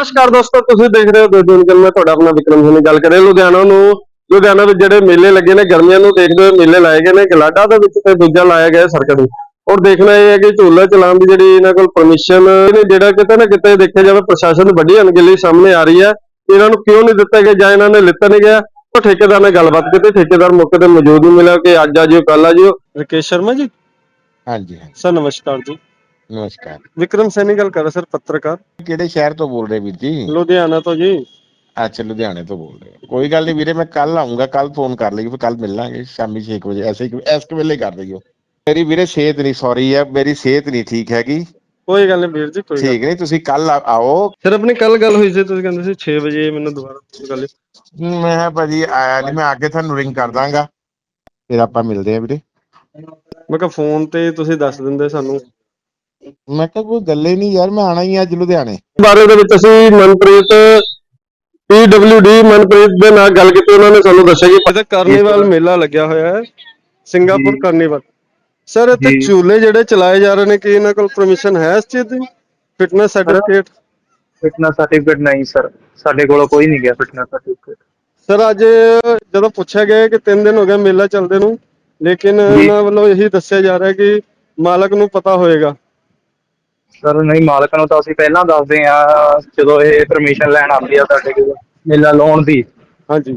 ਨਮਸਕਾਰ ਦੋਸਤੋ ਤੁਸੀਂ ਦੇਖ ਰਹੇ ਹੋ ਦੋ ਦਿਨ ਗੱਲ ਮੈਂ ਤੁਹਾਡਾ ਆਪਣਾ ਵਿਕਰਮ ਸਿੰਘ ਗੱਲ ਕਰੇ ਲੁਧਿਆਣਾ ਨੂੰ ਲੁਧਿਆਣਾ ਵਿੱਚ ਜਿਹੜੇ ਮੇਲੇ ਲੱਗੇ ਨੇ ਗਰਮੀਆਂ ਨੂੰ ਦੇਖਦੇ ਹੋਏ ਮੇਲੇ ਲਾਏ ਗਏ ਨੇ ਗਲਾਡਾ ਦੇ ਵਿੱਚ ਤੇ ਦੂਜਾ ਲਾਇਆ ਗਿਆ ਸਰਕਟ ਔਰ ਦੇਖਣਾ ਇਹ ਹੈ ਕਿ ਝੂਲਾ ਚਲਾਉਣ ਦੀ ਜਿਹੜੀ ਇਹਨਾਂ ਕੋਲ ਪਰਮਿਸ਼ਨ ਨੇ ਜਿਹੜਾ ਕਿਤੇ ਨਾ ਕਿਤੇ ਦੇਖਿਆ ਜਾਵੇ ਪ੍ਰਸ਼ਾਸਨ ਦੀ ਵੱਡੀ ਅਣਗਹਿਲੀ ਸਾਹਮਣੇ ਆ ਰਹੀ ਹੈ। ਇਹਨਾਂ ਨੂੰ ਕਿਉਂ ਨਹੀਂ ਦਿੱਤਾ ਗਿਆ ਜਾਂ ਇਹਨਾਂ ਨੇ ਲਿੱਤਾ ਨਹੀਂ ਗਿਆ? ਉਹ ਠੇਕੇਦਾਰ ਨਾਲ ਗੱਲਬਾਤ ਕੀਤੀ ਠੇਕੇਦਾਰ ਮੌਕੇ ਤੇ ਮੌਜੂਦ ਨਹੀਂ ਮਿਲਿਆ ਕਿ ਅੱਜ ਆ ਜਿਓ ਕੱਲ ਆ ਜਿਓ। ਰਕੇਸ਼ ਸ਼ਰਮਾ ਜੀ। ਹਾਂਜੀ ਹਾਂਜੀ। ਸਰ ਨਮਸਕਾਰ ਜੀ। ਨਮਸਕਾਰ। ਵਿਕਰਮ ਸੈਣੀ ਗੱਲ ਕਰ ਰਿਹਾ ਸਰ ਪੱਤਰਕਾਰ। ਕਿਹੜੇ ਸ਼ਹਿਰ ਤੋਂ ਬੋਲ ਰਹੇ ਵੀਰ ਜੀ? ਲੁਧਿਆਣਾ ਤੋਂ ਜੀ। ਅੱਛਾ ਲੁਧਿਆਣੇ ਤੋਂ ਬੋਲ ਰਹੇ ਹੋ। ਕੋਈ ਗੱਲ ਨਹੀਂ ਵੀਰੇ ਮੈਂ ਕੱਲ ਆਉਂਗਾ ਕੱਲ ਫੋਨ ਕਰ ਲਈ ਫਿਰ ਕੱਲ ਮਿਲਾਂਗੇ ਸ਼ਾਮੀ 6 ਵਜੇ ਐਸੇ ਹੀ ਇਸ ਕੁ ਵੇਲੇ ਕਰ ਲਈਓ। ਮੇਰੀ ਵੀਰੇ ਸਿਹਤ ਨਹੀਂ ਸੌਰੀ ਹੈ ਮੇਰੀ ਸਿਹਤ ਨਹੀਂ ਠੀਕ ਹੈਗੀ। ਕੋਈ ਗੱਲ ਨਹੀਂ ਵੀਰ ਜੀ ਕੋਈ ਗੱਲ ਠੀਕ ਨਹੀਂ ਤੁਸੀਂ ਕੱਲ ਆਓ। ਸਰ ਆਪਣੀ ਕੱਲ ਗੱਲ ਹੋਈ ਸੀ ਤੁਸੀਂ ਕਹਿੰਦੇ ਸੀ 6 ਵਜੇ ਮੈਨੂੰ ਦੁਬਾਰਾ ਗੱਲ ਮੈਂ ਕਿਹਾ ਭਾਜੀ ਆਇਆ ਨਹੀਂ ਮੈਂ ਆ ਕੇ ਤੁਹਾਨੂੰ ਰਿੰਗ ਕਰ ਦਾਂਗਾ। ਫਿਰ ਆਪਾਂ ਮਿਲਦੇ ਆ ਵੀਰੇ। ਮੈਂ ਕਿਹਾ ਫੋਨ ਤੇ ਤੁਸੀਂ ਦੱਸ ਦਿੰਦੇ ਸਾਨੂੰ। ਮੈਂ ਕਿਹਾ ਕੋਈ ਗੱਲ ਹੀ ਨਹੀਂ ਯਾਰ ਮੈਂ ਆਣਾ ਹੀ ਆ ਅੱਜ ਲੁਧਿਆਣੇ। ਬਾਰੇ ਦੇ ਵਿੱਚ ਅਸੀਂ ਮਨਪ੍ਰੀਤ ਪੀਡਬਲਯੂਡੀ ਮਨਪ੍ਰੀਤ ਦੇ ਨਾਲ ਗੱਲ ਕੀਤੀ ਉਹਨਾਂ ਨੇ ਸਾਨੂੰ ਦੱਸਿਆ ਕਿ ਇੱਥੇ ਕਾਰਨੀਵਲ ਮੇਲਾ ਲੱਗਿਆ ਹੋਇਆ ਹੈ ਸਿੰਗਾਪੁਰ ਕਾਰਨੀਵਲ ਸਰ ਇੱਥੇ ਝੂਲੇ ਜਿਹੜੇ ਚਲਾਏ ਜਾ ਰਹੇ ਨੇ ਕਿ ਇਹਨਾਂ ਕੋਲ ਪਰਮਿਸ਼ਨ ਹੈ ਇਸ ਚੀਜ਼ ਦੀ? ਫਿਟਨੈਸ ਸਰਟੀਫਿਕੇਟ ਫਿਟਨੈਸ ਸਰਟੀਫਿਕੇਟ ਨਹੀਂ ਸਰ ਸਾਡੇ ਕੋਲ ਕੋਈ ਨਹੀਂ ਗਿਆ ਫਿਟਨੈਸ ਸਰਟੀਫਿਕੇਟ ਸਰ ਅੱਜ ਜਦੋਂ ਪੁੱਛਿਆ ਗਿਆ ਕਿ 3 ਦਿਨ ਹੋ ਗਏ ਮੇਲਾ ਚੱਲਦੇ ਨੂੰ ਲੇਕਿਨ ਇਹਨਾਂ ਵੱਲੋਂ ਇਹੀ ਦੱਸਿਆ ਜਾ ਰਿਹਾ ਕਿ ਮਾਲਕ ਨੂੰ ਪਤਾ ਹੋਏਗਾ। ਸਰ ਨਹੀਂ ਮਾਲਕ ਨੂੰ ਤਾਂ ਅਸੀਂ ਪਹਿਲਾਂ ਦੱਸਦੇ ਆ ਜਦੋਂ ਇਹ ਪਰਮਿਸ਼ਨ ਲੈਣ ਆਉਂਦੀ ਆ ਸਾਡੇ ਕੋਲ ਮੇਲਾ ਲਾਉਣ ਦੀ। ਹਾਂਜੀ।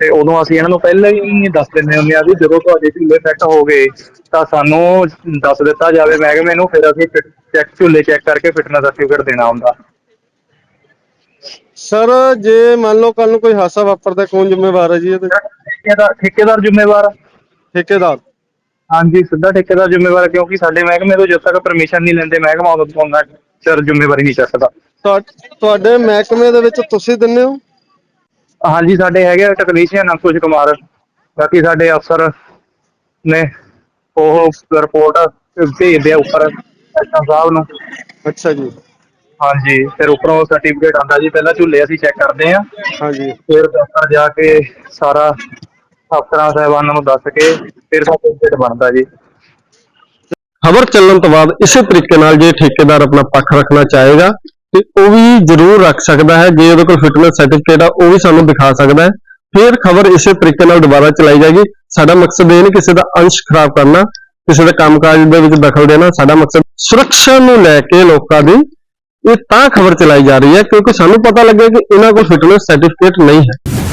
ਤੇ ਉਦੋਂ ਅਸੀਂ ਇਹਨਾਂ ਨੂੰ ਪਹਿਲਾਂ ਹੀ ਦੱਸ ਦਿੰਦੇ ਹੁੰਦੇ ਆ ਵੀ ਜਦੋਂ ਤੁਹਾਡੇ ਝੂਲੇ ਫਿੱਟ ਹੋ ਗਏ ਤਾਂ ਸਾਨੂੰ ਦੱਸ ਦਿੱਤਾ ਜਾਵੇ ਮਹਿਕਮੇ ਨੂੰ ਫਿਰ ਅਸੀਂ ਚੈੱਕ ਝੂਲੇ ਚੈੱਕ ਕਰਕੇ ਫਿਟਨੈਸ ਸਰਟੀਫਿਕੇਟ ਦੇਣਾ ਹੁੰਦਾ। ਸਰ ਜੇ ਮੰਨ ਲਓ ਕੱਲ ਨੂੰ ਕੋਈ ਹਾਦਸਾ ਵਾਪਰਦਾ ਕੌਣ ਜ਼ਿੰਮੇਵਾਰ ਹੈ ਜੀ ਇਹਦੇ ਠੇਕੇਦਾਰ ਠੇਕੇਦਾਰ ਜ਼ਿੰਮੇਵਾਰ ਆ। ਠੇਕੇਦਾਰ। ਹਾਂਜੀ ਸਿੱਧਾ ਠੇਕੇਦਾਰ ਜ਼ਿੰਮੇਵਾਰ ਆ, ਕਿਉਂਕਿ ਸਾਡੇ ਮਹਿਕਮੇ ਤੋਂ ਜਦ ਤੱਕ ਪਰਮਿਸ਼ਨ ਨਹੀਂ ਲੈਂਦੇ ਮਹਿਕਮਾ ਉਦੋਂ ਉਹਨਾਂ ਚਿਰ ਜ਼ਿੰਮੇਵਾਰੀ ਨਹੀਂ ਚੱਕਦਾ। ਤੁਹਾ- ਤੁਹਾਡੇ ਮਹਿਕਮੇ ਦੇ ਵਿੱਚ ਤੁਸੀਂ ਦਿੰਦੇ ਹੋ? ਹਾਂਜੀ ਸਾਡੇ ਹੈਗੇ ਟੈਕਨੀਸ਼ੀਅਨ ਅੰਕੁਸ਼ ਕੁਮਾਰ। ਬਾਕੀ ਸਾਡੇ ਅਫਸਰ ਨੇ ਉਹ ਰਿਪੋਰਟ ਭੇਜਦੇ ਆ ਉੱਪਰ ਐਸਾ ਸਾਹਿਬ ਨੂੰ। ਅੱਛਾ ਜੀ। ਹਾਂਜੀ ਫਿਰ ਉੱਪਰੋਂ ਸਰਟੀਫਿਕੇਟ ਆਉਂਦਾ ਜੀ ਪਹਿਲਾਂ ਝੂਲੇ ਅਸੀਂ ਚੈੱਕ ਕਰਦੇ ਆ ਹਾਂਜੀ। ਫਿਰ ਦਫ਼ਤਰ ਜਾ ਕੇ ਸਾਰਾ ਅਫਸਰਾਂ ਸਾਹਿਬਾਨਾਂ ਨੂੰ ਦੱਸ ਕੇ ਫਿਰ ਸਰਟੀਫਿਕੇਟ ਬਣਦਾ ਜੀ। ਖਬਰ ਚੱਲਣ ਤੋਂ ਬਾਅਦ ਇਸੇ ਤਰੀਕੇ ਨਾਲ ਜੇ ਠੇਕੇਦਾਰ ਆਪਣਾ ਪੱਖ ਰੱਖਣਾ ਚਾਹੇਗਾ, ਤੇ ਉਹ ਵੀ ਜ਼ਰੂਰ ਰੱਖ ਸਕਦਾ ਹੈ। ਜੇ ਉਹਦੇ ਕੋਲ ਫਿਟਨੈਸ ਸਰਟੀਫਿਕੇਟ ਆ, ਉਹ ਵੀ ਸਾਨੂੰ ਦਿਖਾ ਸਕਦਾ ਹੈ। ਫਿਰ ਖਬਰ ਇਸੇ ਤਰੀਕੇ ਨਾਲ ਦੁਬਾਰਾ ਚਲਾਈ ਜਾਏਗੀ। ਸਾਡਾ ਮਕਸਦ ਇਹ ਨਹੀਂ ਕਿਸੇ ਦਾ ਅੰਸ਼ ਖਰਾਬ ਕਰਨਾ, ਕਿਸੇ ਦੇ ਕੰਮਕਾਜ ਦੇ ਵਿੱਚ ਦਖਲ ਦੇਣਾ। ਸਾਡਾ ਮਕਸਦ ਸੁਰੱਖਿਆ ਨੂੰ ਲੈ ਕੇ ਲੋਕਾਂ ਦੀ ਇਹ ਤਾਂ ਖਬਰ ਚਲਾਈ ਜਾ ਰਹੀ ਹੈ, ਕਿਉਂਕਿ ਸਾਨੂੰ ਪਤਾ ਲੱਗਿਆ ਕਿ ਇਹਨਾਂ ਕੋਲ ਫਿਟਨੈਸ ਸਰਟੀਫਿਕੇਟ ਨਹੀਂ ਹੈ।